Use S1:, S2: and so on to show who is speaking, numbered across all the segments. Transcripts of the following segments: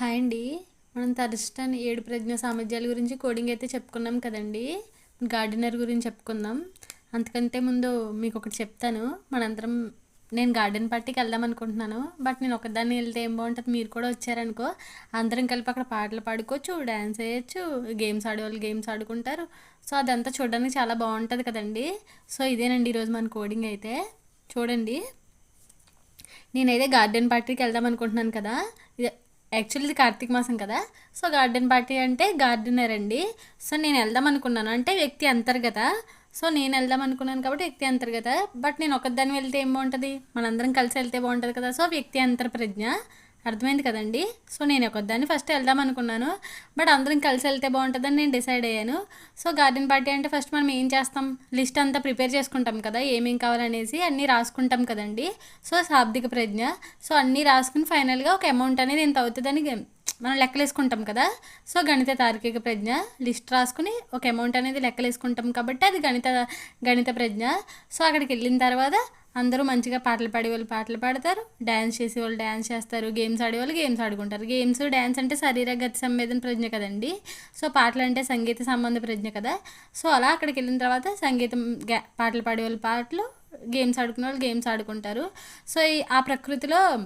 S1: Hi అండి. మనం తరిష్టన్ ఏడు ప్రజ్ఞ సామర్థ్యాల గురించి కోడింగ్ అయితే చెప్పుకున్నాం కదండి. గార్డెనర్ గురించి చెప్పుకుందాం. అంతకంటే ముందు మీకు ఒకటి చెప్తాను. మనందరం నేను గార్డెన్ పార్టీకి వెళ్దాం అనుకుంటున్నాను. బట్ నేను ఒకదాన్ని వెళ్తే ఏం బాగుంటుంది? మీరు కూడా వచ్చారనుకో. అందరం కలిపి అక్కడ పాటలు పాడుకోవచ్చు డ్యాన్స్ వేయచ్చు గేమ్స్ ఆడేవాళ్ళు గేమ్స్ ఆడుకుంటారు. సో అదంతా చూడడానికి చాలా బాగుంటుంది కదండి. సో ఇదేనండి ఈరోజు మన కోడింగ్ అయితే. చూడండి. నేనైతే గార్డెన్ పార్టీకి వెళ్దాం అనుకుంటున్నాను కదా. యాక్చువల్లీ ఇది కార్తీక మాసం కదా. సో గార్డెన్ పార్టీ అంటే గార్డెనర్ అండి. సో నేను వెళ్దాం అనుకున్నాను. అంటే వ్యక్తి అంతర్గత సో నేను వెళ్దాం అనుకున్నాను కాబట్టి వ్యక్తి అంతర్గత బట్ నేను ఒకదాన్ని వెళ్తే ఏం బాగుంటుంది? మనందరం కలిసి వెళ్తే బాగుంటుంది కదా. సో వ్యక్తి అంతర్ప్రజ్ఞ అర్థమైంది కదండి? సో నేను ఒకదాన్ని ఫస్ట్ వెళ్దాం అనుకున్నాను. బట్ అందరం కలిసి వెళ్తే బాగుంటుందని నేను డిసైడ్ అయ్యాను. సో గార్డెన్ పార్టీ అంటే ఫస్ట్ మనం ఏం చేస్తాం? లిస్ట్ అంతా ప్రిపేర్ చేసుకుంటాం కదా ఏమేం కావాలనేసి అన్నీ రాసుకుంటాం కదండి. సో శాబ్దిక ప్రజ్ఞ. సో అన్నీ రాసుకుని ఫైనల్గా ఒక అమౌంట్ అనేది ఎంత అవుతుందని మనం లెక్కలేసుకుంటాం కదా. సో గణిత తార్కిక ప్రజ్ఞ. లిస్ట్ రాసుకుని ఒక అమౌంట్ అనేది లెక్కలేసుకుంటాం కాబట్టి అది గణిత గణిత ప్రజ్ఞ. సో అక్కడికి వెళ్ళిన తర్వాత అందరూ మంచిగా పాటలు పాడే వాళ్ళు పాటలు పాడతారు. డ్యాన్స్ చేసే వాళ్ళు డ్యాన్స్ చేస్తారు. గేమ్స్ ఆడేవాళ్ళు గేమ్స్ ఆడుకుంటారు. గేమ్స్ డ్యాన్స్ అంటే శరీర గతి సంవేదన ప్రజ్ఞ కదండి. సో పాటలు అంటే సంగీత సంబంధ ప్రజ్ఞ కదా. సో అలా అక్కడికి వెళ్ళిన తర్వాత సంగీతం పాటలు పాడే వాళ్ళు పాటలు గేమ్స్ ఆడుకునే వాళ్ళు గేమ్స్ ఆడుకుంటారు. సో ఆ ప్రకృతిలో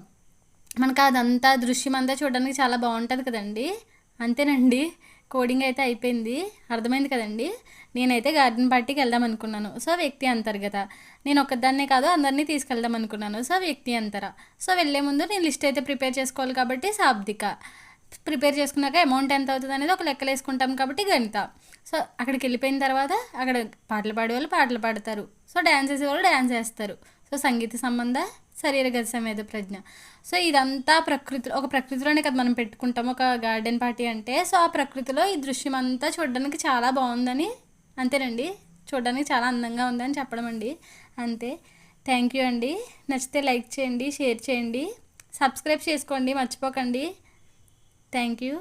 S1: మనకు అదంతా దృశ్యం అంతా చూడడానికి చాలా బాగుంటుంది కదండి. అంతేనండి. కోడింగ్ అయితే అయిపోయింది. అర్థమైంది కదండి? నేనైతే గార్డెన్ పార్టీకి వెళ్దాం అనుకున్నాను. సో వ్యక్తి అంతర్గత. నేను ఒక్కదాన్నే కాదు అందరినీ తీసుకెళ్దాం అనుకున్నాను. సో వ్యక్తి అంతర. సో వెళ్ళే ముందు నేను లిస్ట్ అయితే ప్రిపేర్ చేసుకోవాలి కాబట్టి శాబ్దిక. ప్రిపేర్ చేసుకున్నాక అమౌంట్ ఎంత అవుతుంది అనేది ఒక లెక్కలు వేసుకుంటాం కాబట్టి గణిత. సో అక్కడికి వెళ్ళిపోయిన తర్వాత అక్కడ పాటలు పాడేవాళ్ళు పాటలు పాడతారు. సో డ్యాన్స్ వేసేవాళ్ళు డ్యాన్స్ వేస్తారు. సో సంగీత సంబంధ శరీర గత సమేత ప్రజ్ఞ. సో ఇదంతా ప్రకృతిలో ఒక ప్రకృతిలోనే కదా మనం పెట్టుకుంటాం ఒక గార్డెన్ పార్టీ అంటే. సో ఆ ప్రకృతిలో ఈ దృశ్యం అంతా చూడడానికి చాలా బాగుందని అంతేనండి. చూడడానికి చాలా అందంగా ఉందని చెప్పడం అండి. అంతే. థ్యాంక్ యూ అండి. నచ్చితే లైక్ చేయండి షేర్ చేయండి. సబ్స్క్రైబ్ చేసుకోండి మర్చిపోకండి. Thank you